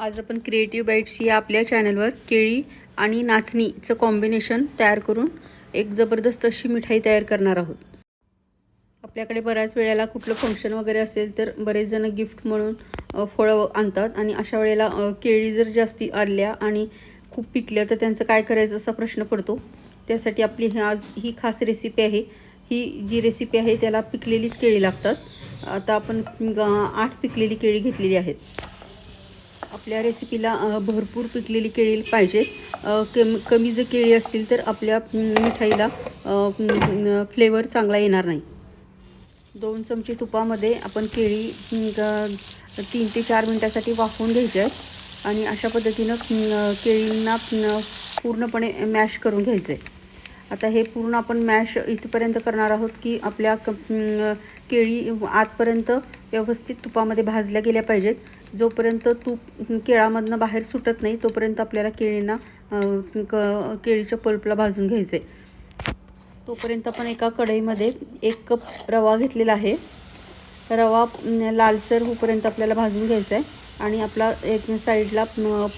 आज आपण creative bites या आपल्या चॅनलवर केळी आणि नाचणीचं कॉम्बिनेशन तयार करून एक जबरदस्त अशी मिठाई तयार करणार आहोत. आपल्याकडे बऱ्याच वेळेला कुठलं फंक्शन वगैरे असेल तर बरेच जण गिफ्ट म्हणून फळं आणतात आणि अशा वेळेला केळी जर जास्ती आल्या आणि खूप पिकल्या तर त्यांचं काय करायचं असा प्रश्न पडतो. त्यासाठी आपली ही आज ही खास रेसिपी आहे. ही जी रेसिपी आहे त्याला पिकलेलीच केळी लागतात. आता आपण आठ पिकलेली केळी घेतलेली आहेत. आपल्या रेसिपीला भरपूर पिकलेली केळी पाहिजेत. अ, कमी कमी जर केळी असतील तर आपल्या मिठाईला फ्लेवर चांगला येणार नाही. दोन चमचे तुपामध्ये आपण केळी ग- तीन ते चार मिनटासाठी वाफवून घ्यायच्या आहेत आणि अशा पद्धतीनं केळींना पूर्णपणे मॅश करून घ्यायचं आहे आता हे पूर्ण आपण मॅश इथपर्यंत करणार आहोत की आपल्या क केळी आतपर्यंत व्यवस्थित तुपामध्ये भाजल्या गेल्या पाहिजेत. जोपर्यंत तूप केळामधनं बाहेर सुटत नाही तोपर्यंत आपल्याला केळींना क केळीच्या पल्पला भाजून घ्यायचं आहे तोपर्यंत आपण एका कढईमध्ये एक कप रवा घेतलेला आहे. रवा लालसर होईपर्यंत आपल्याला भाजून घ्यायचा आहे आणि आपला एक साईडला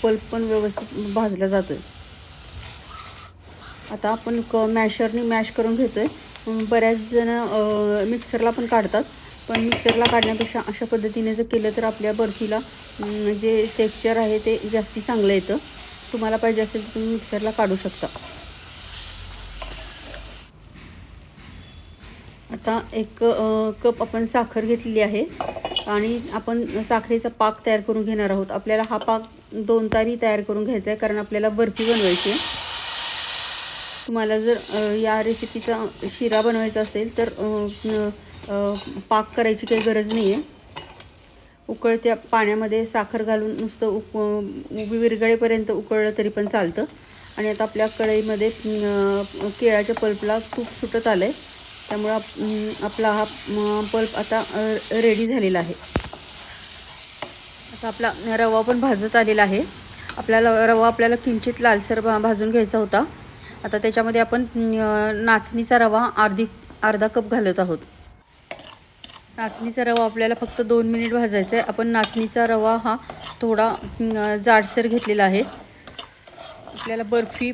पल्प पण व्यवस्थित भाजला जातो आहे आता आपण क मॅशरनी मॅश करून घेतो आहे बऱ्याच जण मिक्सरला पण काढतात. पण मिक्सरला काढण्यापेक्षा अशा पद्धतीने जर केलं तर आपल्या बर्फीला जे टेक्स्चर आहे ते जास्ती चांगलं येतं. तुम्हाला पाहिजे असेल तर तुम्ही मिक्सरला काढू शकता. आता एक कप आपण साखर घेतलेली आहे. आणि आपण साखरेचा पाक तयार करून घेणार आहोत. आपल्याला हा पाक दोन तारी तयार करून घ्यायचा आहे कारण आपल्याला बर्फी बनवायची आहे. तुम्हाला जर या रेसिपीचा शिरा बनवायचा असेल तर पाक करायची काही गरज नाही आहे उकळत्या पाण्यामध्ये साखर घालून नुसतं उक विरगळेपर्यंत उकळलं तरी पण चालतं. आणि आता आपल्या कढईमध्ये केळाच्या पल्पला तूप सुटत आलं आहे त्यामुळं आपला हा पल्प आता रेडी झालेला आहे. आता आपला रवा पण भाजत आलेला आहे. आपल्याला रवा आपल्याला किंचित लालसर भाजून घ्यायचा होता. आता त्याच्यामध्ये आपण नाचणीचा रवा अर्धी अर्धा कप घालत आहोत. नाचणीचा रवा आपल्याला फक्त दोन मिनिट भाजायचा आहे. आपण नाचणीचा रवा हा थोडा जाडसर घेतलेला आहे. आपल्याला बर्फी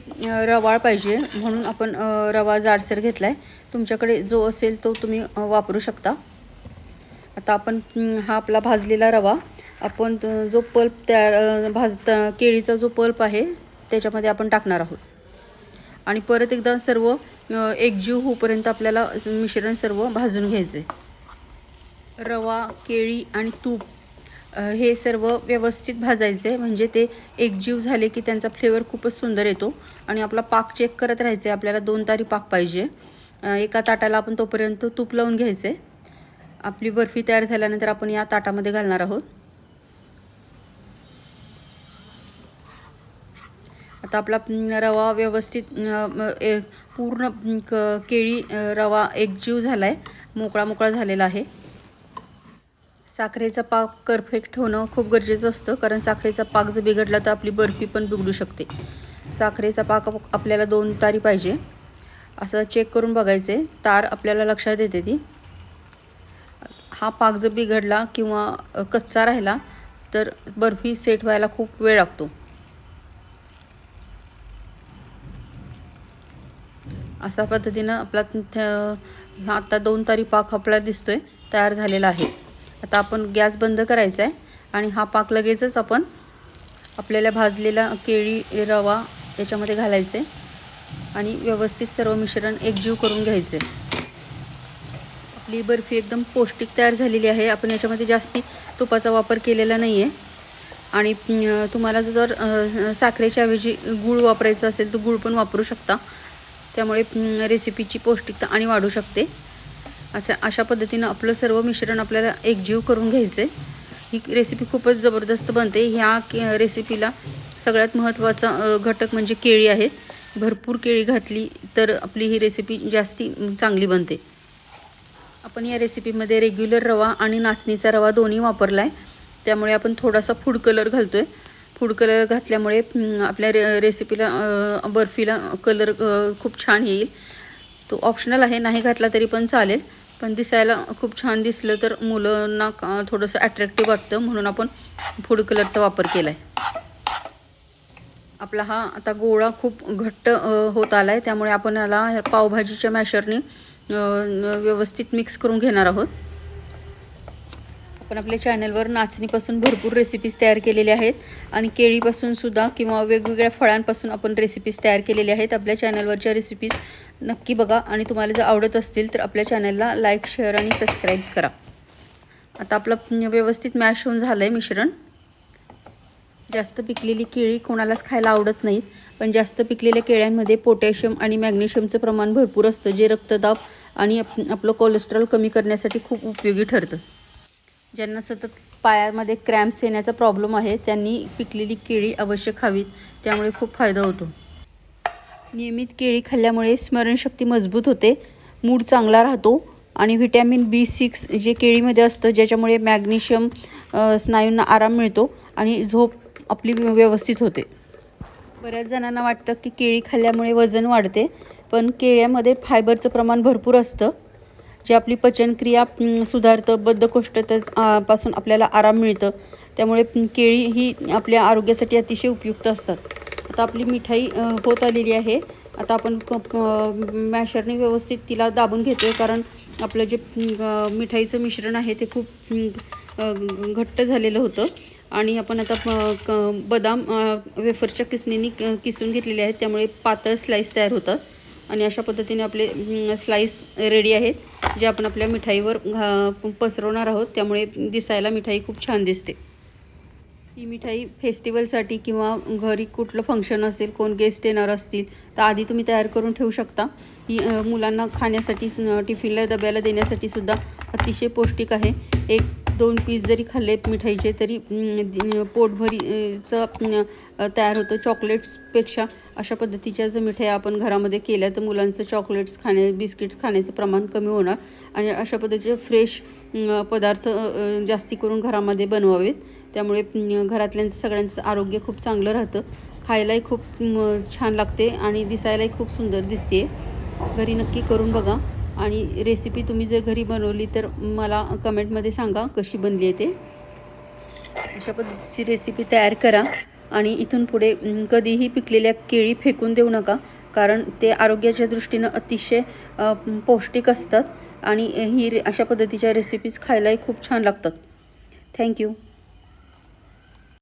रवाळ पाहिजे म्हणून आपण रवा जाडसर घेतला आहे तुमच्याकडे जो असेल तो तुम्ही वापरू शकता. आता आपण हा आपला भाजलेला रवा आपण जो पल्प तयार भाज केळीचा जो पल्प आहे त्याच्यामध्ये आपण टाकणार आहोत. आणि परत एकदा सर्व एकजीव होऊपर्यंत आपल्याला मिश्रण सर्व भाजून घ्यायचं. रवा केळी आणि तूप हे सर्व व्यवस्थित भाजायचे. म्हणजे ते एकजीव झाले की त्यांचा फ्लेवर खूपच सुंदर येतो आणि आपला पाक चेक करत राहायचे. आपल्याला दोन तारी पाक पाहिजे. एका ताटाला आपण तोपर्यंत तूप लावून घ्यायचं. आपली बर्फी तयार झाल्यानंतर आपण या ताटामध्ये घालणार आहोत. आता आपला रवा व्यवस्थित पूर्ण क- केळी रवा एकजीव झाला आहे मोकळा मोकळा झालेला आहे. साखरेचा पाक परफेक्ट होणं खूप गरजेचं असतं कारण साखरेचा पाक जर बिघडला तर आपली बर्फी पण बिघडू शकते. साखरेचा पाक आपल्याला दोन तारी पाहिजे. असं चेक करून बघायचे तार आपल्याला लक्षात येते ती. हा पाक जर बिघडला किंवा कच्चा राहिला तर बर्फी सेट व्हायला खूप वेळ लागतो. अशा पद्धतीनं आपला आता दोन तारी पाक आपला दिसतोय तयार झालेला आहे. आता आपण गॅस बंद करायचा आहे आणि हा पाक लगेचच आपण आपल्याला भाजलेला केळी रवा याच्यामध्ये घालायचे आणि व्यवस्थित सर्व मिश्रण एकजीव करून घ्यायचे. आपली बर्फी एकदम पौष्टिक तयार झालेली आहे. आपण याच्यामध्ये जास्ती तुपाचा वापर केलेला नाही आहे आणि तुम्हाला जर साखरेच्या ऐवजी गूळ वापरायचं असेल तर गूळ पण वापरू शकता. त्यामुळे रेसिपीची पौष्टिकता आणि वाढू शकते. अशा अशा पद्धतीनं आपलं सर्व मिश्रण आपल्याला एकजीव करून घ्यायचं आहे ही रेसिपी खूपच जबरदस्त बनते. ह्या के रेसिपीला सगळ्यात महत्त्वाचा घटक म्हणजे केळी आहे भरपूर केळी घातली तर आपली ही रेसिपी जास्ती चांगली बनते. आपण या रेसिपीमध्ये रेग्युलर रवा आणि नाचणीचा रवा दोन्ही वापरला आहे त्यामुळे आपण थोडासा फूड कलर घालतो आहे फूड कलर घातल्यामुळे आपल्या रे रेसिपीला बर्फीला कलर खूप छान येईल. तो ऑप्शनल आहे नाही घातला तरी पण चालेल. पण दिसायला खूप छान दिसलं तर मुलांना का- थोडंसं अट्रॅक्टिव्ह वाटतं. म्हणून आपण फूड कलरचा वापर केला आहे आपला हा आता गोळा खूप घट्ट होत आला आहे त्यामुळे आपण याला पावभाजीच्या मॅशरने व्यवस्थित मिक्स करून घेणार आहोत. आपण आपल्या चॅनलवर नाचणीपासून भरपूर रेसिपीज तयार केलेल्या आहेत. आणि केळीपासून सुद्धा किंवा वेगवेगळ्या फळांपासून आपण रेसिपीज तयार केलेल्या आहेत. आपल्या चॅनलवरच्या रेसिपीज नक्की बघा. आणि तुम्हाला जर आवडत असतील तर आपल्या चॅनलला लाईक शेअर आणि सबस्क्राईब करा. आता आपलं व्यवस्थित मॅश होऊन झालं आहे मिश्रण. जास्त पिकलेली केळी कोणालाच खायला आवडत नाहीत. पण जास्त पिकलेल्या केळ्यांमध्ये पोटॅशियम आणि मॅग्नेशियमचं प्रमाण भरपूर असतं जे रक्तदाब आणि आप आपलं कोलेस्ट्रॉल कमी करण्यासाठी खूप उपयोगी ठरतं. ज्यांना सतत पायामध्ये क्रॅम्प्स येण्याचा प्रॉब्लेम आहे त्यांनी पिकलेली केळी अवश्य खावीत. त्यामुळे खूप फायदा होतो. नियमित केळी खाल्ल्यामुळे स्मरणशक्ती मजबूत होते मूड चांगला राहतो आणि व्हिटॅमिन बी सिक्स जे केळीमध्ये असतं ज्याच्यामुळे मॅग्नेशियम स्नायूंना आराम मिळतो आणि झोप आपली व्यवस्थित होते. बऱ्याच जणांना वाटतं की केळी खाल्ल्यामुळे वजन वाढते पण केळ्यामध्ये फायबरचं प्रमाण भरपूर असतं. जे आपली पचनक्रिया सुधारतं बद्धकोष्ठता पासून आपल्याला आराम मिळतं. त्यामुळे केळी ही आपल्या आरोग्यासाठी अतिशय उपयुक्त असतात. आता आपली मिठाई होत आलेली आहे. आता आपण क- मॅशरने व्यवस्थित तिला दाबून घेतो आहे कारण आपलं जे मिठाईचं मिश्रण आहे ते खूप घट्ट झालेलं होतं. आणि आपण आता क- बदाम वेफरच्या किसणीने किसून घेतलेले आहेत. त्यामुळे पातळ स्लाईस तयार होतात आणि अशा पद्धतीने आपले स्लाईस रेडी आहेत जे आपण आपल्या मिठाईवर घा पसरवणार आहोत. त्यामुळे दिसायला मिठाई खूप छान दिसते. ही मिठाई फेस्टिवलसाठी किंवा घरी कुठलं फंक्शन असेल कोण गेस्ट येणार असतील तर आधी तुम्ही तयार करून ठेवू शकता. ही मुलांना खाण्यासाठी टिफिनला डब्याला देण्यासाठी सुद्धा अतिशय पौष्टिक आहे. एक दोन पीस जरी खाल्ले मिठाईचे तरी पोटभरीचं तयार होतं. चॉकलेट्सपेक्षा अशा पद्धतीच्या जर मिठाई आपण घरामध्ये केल्या तर मुलांचं चॉकलेट्स खाणे बिस्किट्स खाण्याचं प्रमाण कमी होणार आणि अशा पद्धतीचे फ्रेश पदार्थ जास्ती करून घरामध्ये बनवावेत. त्यामुळे घरातल्यांचं सगळ्यांचं आरोग्य खूप चांगलं राहतं. खायलाही खूप छान लागते आणि दिसायलाही खूप सुंदर दिसते घरी नक्की करून बघा आणि रेसिपी तुम्ही जर घरी बनवली तर मला कमेंटमध्ये सांगा कशी बनली आहे ते. अशा पद्धतीची रेसिपी तयार करा. आणि इथून पुढे कधीही पिकलेल्या केळी फेकून देऊ नका कारण ते आरोग्याच्या दृष्टीनं अतिशय पौष्टिक असतात आणि ही अशा पद्धतीच्या रेसिपीज खायलाही खूप छान लागतात. थँक्यू